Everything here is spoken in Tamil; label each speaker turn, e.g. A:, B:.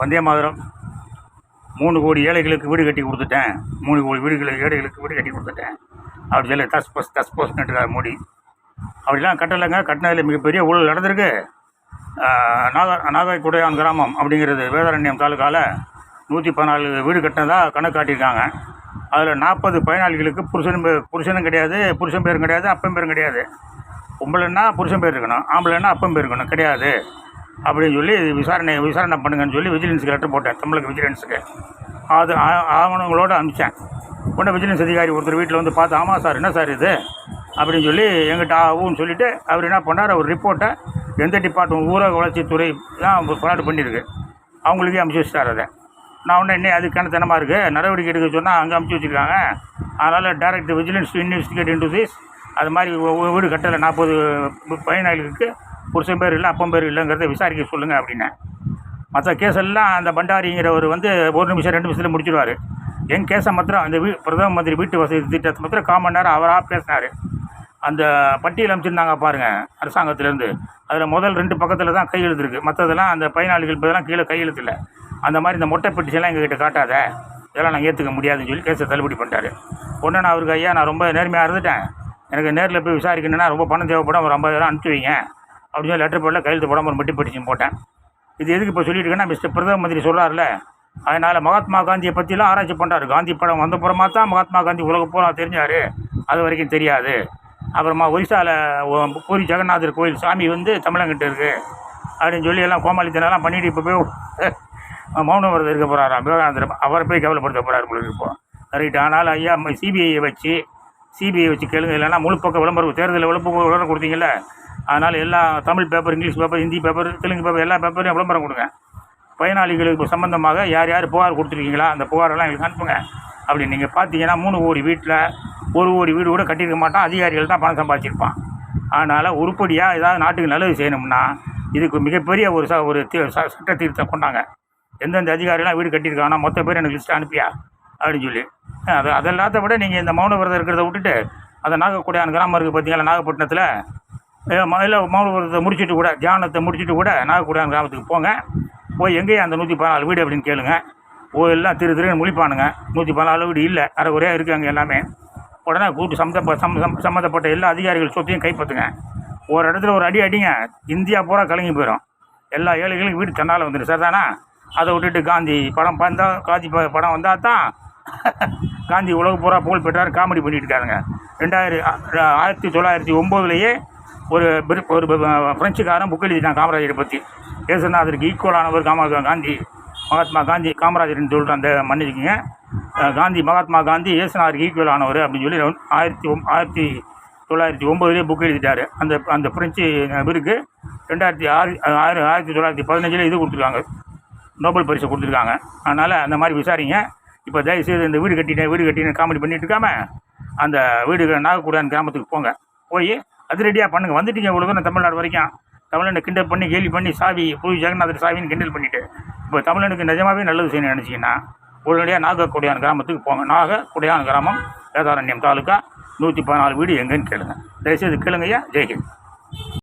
A: வந்தே மாதிரம். மூணு கோடி ஏழைகளுக்கு வீடு கட்டி கொடுத்துட்டேன். மூணு கோடி வீடுகளுக்கு ஏழைகளுக்கு வீடு கட்டி கொடுத்துட்டேன். அப்படி சொல்லி தஸ் பஸ் தஸ் போஸ்ட்டுருக்காரு மோடி. அப்படிலாம் கட்டலைங்க. கட்டினதில் மிகப்பெரிய ஊழல் நடந்திருக்கு. நாகா நாகாய் குடையான் கிராமம் அப்படிங்கிறது வேதாரண்யம் தாலுக்காவில் நூற்றி பதினாலு வீடு கட்டினதாக கணக்கு காட்டியிருக்காங்க. அதில் நாற்பது பயனாளிகளுக்கு புருஷன் புருஷனும் கிடையாது புருஷன் பேரும் கிடையாது அப்பன் பேரும் கிடையாது. பொம்பளைன்னா புருஷன் பேர் இருக்கணும் ஆம்பளைன்னா அப்பன் பேர் இருக்கணும் கிடையாது. அப்படின்னு சொல்லி விசாரணை விசாரணை பண்ணுங்கன்னு சொல்லி விஜிலன்ஸுக்கு லெட்டர் போட்டேன். தமிழக விஜிலன்ஸுக்கு அது ஆ- ஆவணங்களோடு அனுப்பிச்சேன். உடனே விஜிலன்ஸ் அதிகாரி ஒருத்தர் வீட்டில் வந்து பார்த்து ஆமாம் சார் என்ன சார் இது? அப்படின்னு சொல்லி எங்கிட்ட ஆகும்னு சொல்லிவிட்டு அவர் என்ன பண்ணார்? அவர் ரிப்போர்ட்டை எந்த டிபார்ட்மெண்ட் ஊரக வளர்ச்சித்துறை தான் ஃப்ராட் பண்ணியிருக்கு. அவங்களுக்கே அமுச்சு வச்சிட்டார் அதை. நான் உடனே என்ன அதுக்கான தினமாக இருக்குது நடவடிக்கை எடுக்க சொன்னால் அங்கே அமுச்சு வச்சுருக்காங்க. அதனால் direct vigilance investigate into this அது மாதிரி வீடு கட்டலை நாற்பது பயனாளிகளுக்கு புருஷன் பேர் இல்லை அப்பன் பேர் இல்லைங்கிறத விசாரிக்க சொல்லுங்கள் அப்படின்னேன் மற்ற கேஸ் எல்லாம் அந்த பண்டாரிங்கிறவர் வந்து ஒரு நிமிஷம் ரெண்டு நிமிஷத்தில் முடிச்சிடுவார். என் கேஸை மாத்திரம் அந்த வீ பிரதம மந்திரி வீட்டு வசதி திட்டத்தை மாத்திரம் காமன் நேரம் அவராக பேசினார். அந்த பட்டியல் அமைச்சிருந்தாங்க பாருங்கள் அரசாங்கத்திலேருந்து. அதில் முதல் ரெண்டு பக்கத்தில் தான் கையெழுத்து இருக்குது மற்றதெல்லாம் அந்த பயனாளிகள் இதெல்லாம் கீழே கையெழுத்து இல்லை அந்த மாதிரி இந்த மொட்டை பெட்டிஷன்லாம் எங்ககிட்ட காட்டாத இதெல்லாம் நான் ஏற்றுக்க முடியாதுன்னு சொல்லி கேஸை தள்ளுபடி பண்ணிட்டாரு. உடனே நான் அவருக்கு ஐயா நான் ரொம்ப நேர்மையாக இருந்துட்டேன். எனக்கு நேரில் போய் விசாரிக்கணுன்னா ரொம்ப பணம் தேவைப்படும் ஒரு ஐம்பதாயிரம் அனுப்பிச்சி வைங்க. அப்படின்னு சொல்லி லெட்டர் போடல கையெழுத்து போடாமல் ஒரு மட்டி பெட்டிஷன் போட்டேன். இது எதுக்கு இப்போ சொல்லிட்டு இருக்கேன்னா மிஸ்டர் பிரதம மந்திரி சொல்கிறார்ல அதனால் மகாத்மா காந்தியை பற்றிலாம் ஆராய்ச்சி பண்ணுறாரு காந்தி படம் வந்த புறமா தான் மகாத்மா காந்தி உலக பூரா தெரிஞ்சார். அது வரைக்கும் தெரியாது. அப்புறமா ஒரிசாவில் பூரி ஜெகநாதர் கோயில் சாமி வந்து தமிழங்கிட்ட இருக்குது அப்படின்னு சொல்லி எல்லாம் கோமாளித்தனெல்லாம் பண்ணிட்டு இப்போ போய் மௌன விரதம் இருக்க போகிறாராம் விவேகானந்தர். அவரை போய் கவலைப்படுத்த போகிறார் உங்களுக்கு இப்போ. ரைட் ஆனால் ஐயா சிபிஐயை வச்சு சிபிஐ வச்சு கேளுங்க. இல்லைன்னா முழு பக்க விளம்பரம் தேர்தலில் விளம்பரம் விளம்பரம் அதனால் எல்லா Tamil paper English paper Hindi paper Telugu paper எல்லா பேப்பரையும் விளம்பரம் கொடுங்க. பயனாளிகளுக்கு சம்பந்தமாக யார் யார் புகார் கொடுத்துருக்கீங்களா அந்த புகாரெல்லாம் எங்களுக்கு அனுப்புங்க. அப்படி நீங்கள் பார்த்தீங்கன்னா மூணு கோடி வீட்டில் ஒரு கோடி வீடு கூட கட்டியிருக்க மாட்டோம். அதிகாரிகள் தான் பணம் சம்பாதிச்சிருப்பான். அதனால் உருப்படியாக ஏதாவது நாட்டுக்கு நல்லது செய்யணும்னா இதுக்கு மிகப்பெரிய ஒரு ச ஒரு ச- சட்ட தீர்த்தம் கொண்டாங்க. எந்தெந்த அதிகாரிலாம் வீடு கட்டியிருக்காங்கன்னா மொத்த பேர் எனக்கு லிஸ்ட் அனுப்பியா அப்படின்னு சொல்லி. அது அதெல்லாத்த விட நீங்கள் இந்த மௌன விரதம் இருக்கிறத விட்டுட்டு அந்த நாகக்குடியான் கிராமம் இருக்குது பார்த்தீங்களா நாகப்பட்டினத்தில் இல்லை மௌன முடிச்சுட்டு கூட தியானத்தை முடிச்சுட்டு கூட நாகக்குடியான் கிராமத்துக்கு போங்க. போய் எங்கேயும் அந்த நூற்றி பதினாலு வீடு அப்படின்னு கேளுங்க. ஓ எல்லாம் திரு திருன்னு முழிப்பானுங்க. நூற்றி பதினாலு வீடு இல்லை. அரைக்குறையாக இருக்காங்க எல்லாமே. உடனே கூட்டு சம்மந்தப்ப சம்ம சம்மந்தப்பட்ட எல்லா அதிகாரிகள் சொத்தையும் கைப்பற்றுங்க ஒரு இடத்துல ஒரு அடி அடிங்க. இந்தியா பூரா கலங்கி போயிடும் எல்லா ஏழைகளுக்கும் வீடு தன்னால் வந்துடும் சார் தானா அதை விட்டுட்டு காந்தி படம் வந்தால் காந்தி ப- படம் வந்தால் தான் காந்தி உலக பூரா புகழ் பெற்றார். காமெடி பண்ணிட்டு இருக்காருங்க. ரெண்டாயிரம் ஆயிரத்தி தொள்ளாயிரத்தி ஒம்போதுலேயே ஒரு ஒரு ஃப்ரெஞ்சுக்காரன் புக் எழுதிட்டான் காமராஜரை பற்றி ஏசுநாதருக்கு ஈக்குவலானவர் காமா காந்தி மகாத்மா காந்தி காமராஜர்னு சொல்லிட்டு அந்த மன்னிச்சுக்கோங்க காந்தி மகாத்மா காந்தி ஏசுநாதருக்கு ஈக்குவலானவர் அப்படின்னு சொல்லி ஆயிரத்தி ஆயிரத்தி தொள்ளாயிரத்தி ஒம்போதுலேயே புக் எழுதிட்டார். அந்த அந்த ஃப்ரெஞ்சு இவருக்கு ரெண்டாயிரத்தி ஆறு ஆயிரம் ஆயிரத்தி தொள்ளாயிரத்தி பதினஞ்சில் இது கொடுத்துருக்காங்க. நோபல் பரிசு கொடுத்துருக்காங்க. அதனால் அந்த மாதிரி விசாரிங்க. இப்போ தயவுசெய்து இந்த வீடு கட்டினேன் வீடு கட்டினேன் காமெடி பண்ணிட்டு இருக்காமல் அந்த வீடு நாகக்கூடான் கிராமத்துக்கு போங்க. போய் அதிரடியாக பண்ணுங்கள் வந்துட்டீங்க இவ்வளோ தூரம் தமிழ்நாடு வரைக்கும். தமிழனை கிண்டல் பண்ணி கேலி பண்ணி சாவி புவி ஜெகநாதர் சாவின்னு கிண்டல் பண்ணிவிட்டு இப்போ தமிழனுக்கு நிஜமாவே நல்லது செய்யணும்னு நினச்சிங்கன்னா உடனடியாக நாகக்குடியான் கிராமத்துக்கு போங்க. நாக குடியான் கிராமம் வேதாரண்யம் தாலுக்கா நூற்றி பதினாலு வீடு எங்கேன்னு கேளுங்க. தயவுசெய்து கேளுங்கய்யா. ஜெய்ஹிந்த்.